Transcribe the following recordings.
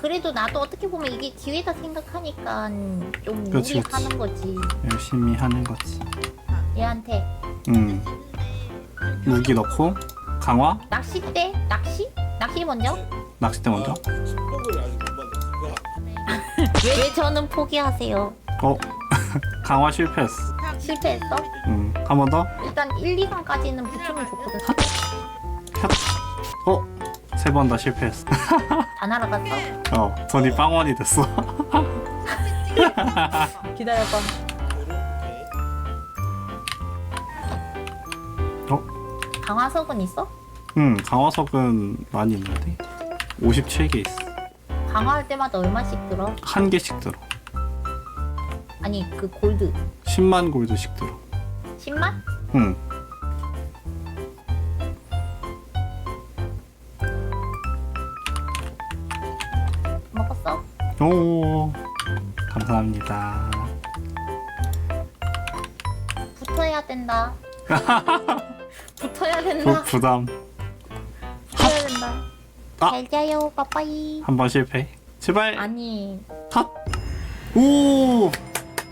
그래도 나도 어떻게 보면 이게 기회다 생각하니까 좀 그치, 무리 그치. 하는 거지. 열심히 하는 거지. 얘한테 음. 무기 넣고 강화 낚싯대? 낚시? 낚시 먼저? 낚싯대 먼저. 속도를 아직 못 만났어. 왜, 왜 저는 포기하세요? 어 강화 실패했어. 실패했어? 음. 한 번 더. 일단 1, 2강까지는 붙으면 좋거든. 어. 세 번 다 실패했어. 다 날아갔어? 어. 돈이 빵원이 됐어. 기다려봐. 어? 강화석은 있어? 음. 강화석은 많이 있는데. 57개 있어. 강화할 때마다 얼마씩 들어? 한 개씩 들어. 아니 그 골드 10만 골드씩 들어. 10만? 응. 오. 감사합니다. 붙어야 된다. 붙어야 부, 된다. 부담. 붙어야 된다. 아. 잘 자요, 빠빠이. 한 번 실패. 제발. 아니 컷. 오.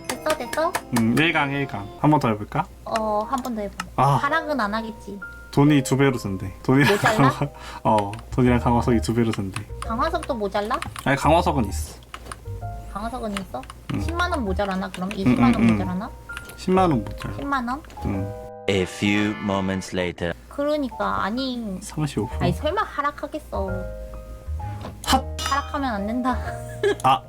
됐어 됐어? 음, 1강 1강. 한 번 더 해볼까? 어 한 번 더 해봐. 아. 하락은 안 하겠지. 돈이 두 배로 쓴대. 돈이랑 모자라? 강화, 어, 돈이랑 강화석이 두 배로 쓴대. 강화석도 모자라? 아니 강화석은 있어. 강화석은 있어? 음. 10만 원 모자라나 그럼? 20만 원 음, 음. 모자라나? 10만 원 모자라. 10만 원? 음, A few moments later. 그러니까 아니 35%. 아니 설마 하락하겠어. 핫! 하락하면 안 된다. 아,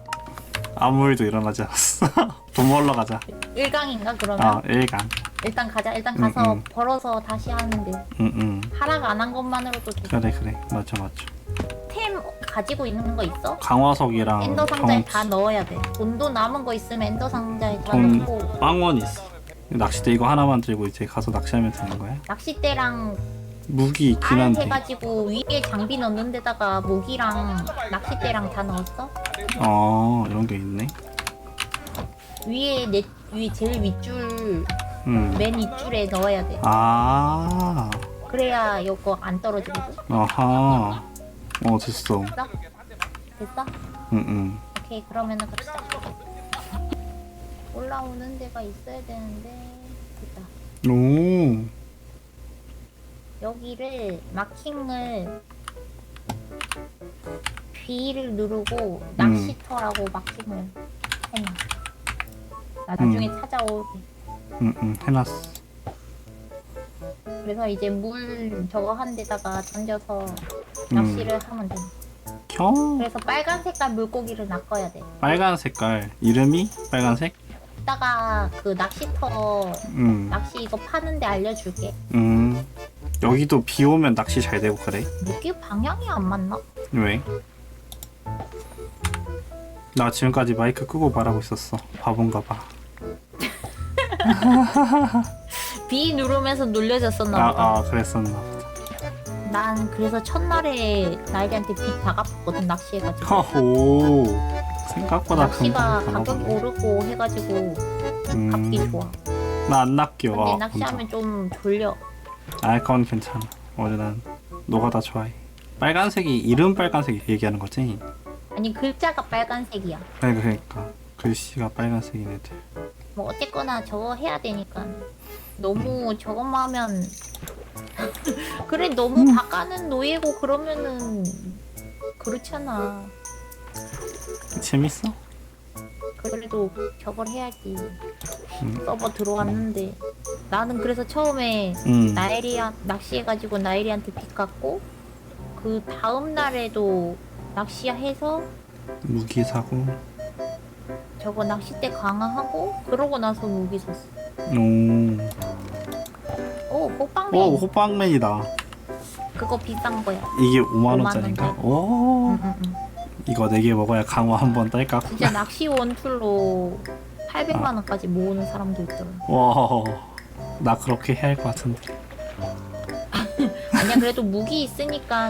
아무 일도 일어나지 않았어. 돈 벌러 가자. 1강인가 그러면? 아, 1강. 일단 가자. 일단 음, 가서 음. 벌어서 다시 하는데 응, 응. 하락 안 한 것만으로도 돼. 그래, 그래. 맞죠, 맞죠. 템 가지고 있는 거 있어? 강화석이랑 엔더 상자에. 다 넣어야 돼. 돈도 남은 거 있으면 엔더 상자에 다 돈 넣고 빵원 있어. 낚싯대 이거 하나만 들고 이제 가서 낚시하면 되는 거야? 낚싯대랑 무기 있긴 알 한데. 해가지고 위에 장비 넣는 데다가 모기랑 낚싯대랑 다 넣었어? 어, 이런 게 있네. 위에 내 위 제일 윗줄 응. 맨 윗줄에 넣어야 돼. 아, 그래야 이거 안 떨어지거든. 아하. 어, 됐어. 됐어? 됐어? 응, 응. 오케이 그러면은 갑시다. 올라오는 데가 있어야 되는데 됐다. 오, 여기를 마킹을 B를 누르고 낚시터라고 마킹을 해놔. 나중에 찾아오게. 응, 응. 해놨어. 그래서 이제 물 저거 한 데다가 던져서 음. 낚시를 하면 돼. 겨? 그래서 빨간 색깔 물고기를 낚아야 돼. 빨간 색깔. 이름이 빨간색? 이따가 그 낚시터 응, 낚시 이거 파는데 알려줄게. 응. 여기도 비 오면 낚시 잘 되고 그래? 무기 방향이 안 맞나? 왜? 나 지금까지 마이크 끄고 말하고 있었어. 바본가 봐. B 누르면서 눌려졌었나 아, 보다. 아, 그랬었나 보다. 난 그래서 첫날에 나일이한테 빚다 갚았거든 낚시해가지고. 허호. 생각보다 낚시가 금방 가격이 가보네. 오르고 해가지고 음, 갚기 좋아. 나안 낚여. 근데 아, 낚시하면 좀 졸려. 아, 그건 괜찮아. 어제 난 너가 다 좋아해. 빨간색이 이름 빨간색 얘기하는 거지? 아니 글자가 빨간색이야. 아니 그러니까 글씨가 빨간색인 애들. 뭐 어쨌거나 저거 해야 되니까 너무 저것만 하면 그래 너무 바가는 노예고 그러면은 그렇잖아. 재밌어? 그래도 저걸 해야지. 음. 서버 들어왔는데 나는 그래서 처음에 음. 나엘이야 낚시해가지고 나엘이한테 빚 갚고 그 다음 날에도 낚시해서 무기 사고. 저거 낚싯대 강화하고 그러고 나서 무기 샀어. 오. 오 호빵맨 오 호빵맨이다. 그거 비싼 거야. 이게 5만 5만 원짜리인가? 원짜리. 오. 응, 응, 응. 이거 4개 먹어야 강화 한 번 딸까? 진짜 낚시 원툴로 800만 원까지 모으는 사람도 있더라. 와. 나 그렇게 해야 할 것 같은데. 아니야 그래도 무기 있으니까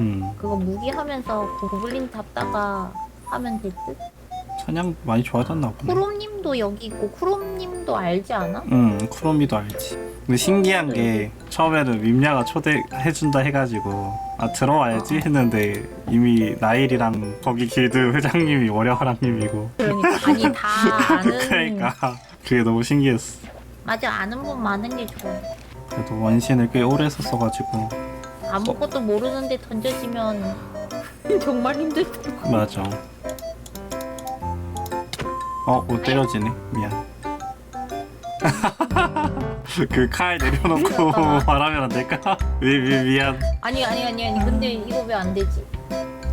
음. 그거 무기 하면서 고블린 잡다가 하면 될 듯. 사냥 많이 좋아졌나 보네. 쿠롬님도 여기 있고 쿠롬님도 알지 않아? 응, 쿠로미도 알지. 근데 신기한 게 처음에는 밈냐가 초대해준다 해가지고 아 들어와야지 했는데 이미 나일이랑 거기 길드 회장님이 월요하랑님이고. 그러니까 아니 다 아는 그러니까 그게 너무 신기했어. 맞아 아는 분 많은 게 좋아. 그래도 원신을 꽤 오래 썼어가지고. 아무것도 모르는데 던져지면 정말 힘들다 맞아 어? 못 때려지네 미안 그 칼 내려놓고. 말하면 안 될까? 미, 미, 미안 아니 아니 아니 아니 근데 이거 왜 안 되지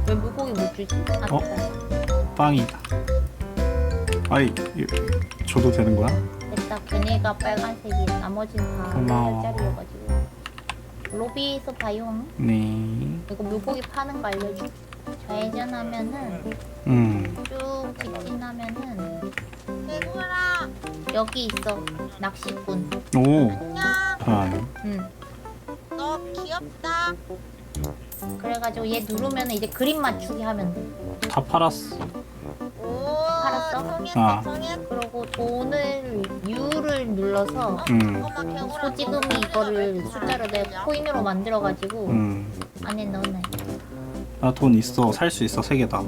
왜 물고기 못 주지 아 어? 됐다 빵이다 아이 이- 줘도 되는 거야? 됐다 걔네가 빨간색이 나머지는 다 고마워. 빨짜리여가지고 로비에서 봐요 네 이거 물고기 파는 거 알려줄게 좌회전하면은 음. 쭉 직진하면은 여기 있어 낚시꾼 오. 안녕. 아, 응 너 귀엽다. 그래가지고 얘 누르면 이제 그림 맞추기 하면 돼 다 팔았어. 오. 팔았어? 통했어, 아. 통했어. 그리고 돈을 U를 눌러서 음. 소지금이 이거를 숫자로 내가 코인으로 만들어가지고 음. 안에 넣어놔 나 돈 있어. 살 수 있어. 세 개다.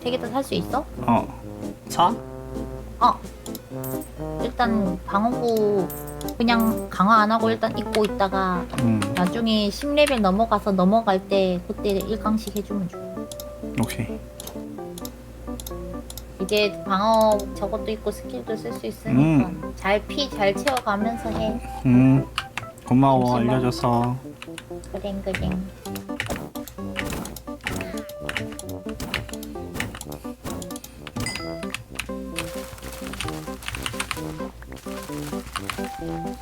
되게 다살 수 있어? 어. 사? 어 일단 방어구 그냥 강화 안 하고 일단 입고 있다가 음. 나중에 10레벨 넘어가서 넘어갈 때 그때 1강씩 해주면 좋아 오케이. 이제 방어 저것도 있고 스킬도 쓸 수 있으니까 잘피 잘 채워가면서 해 음. 고마워. 잠시만. 알려줘서. 그랭 그랭 Hmm.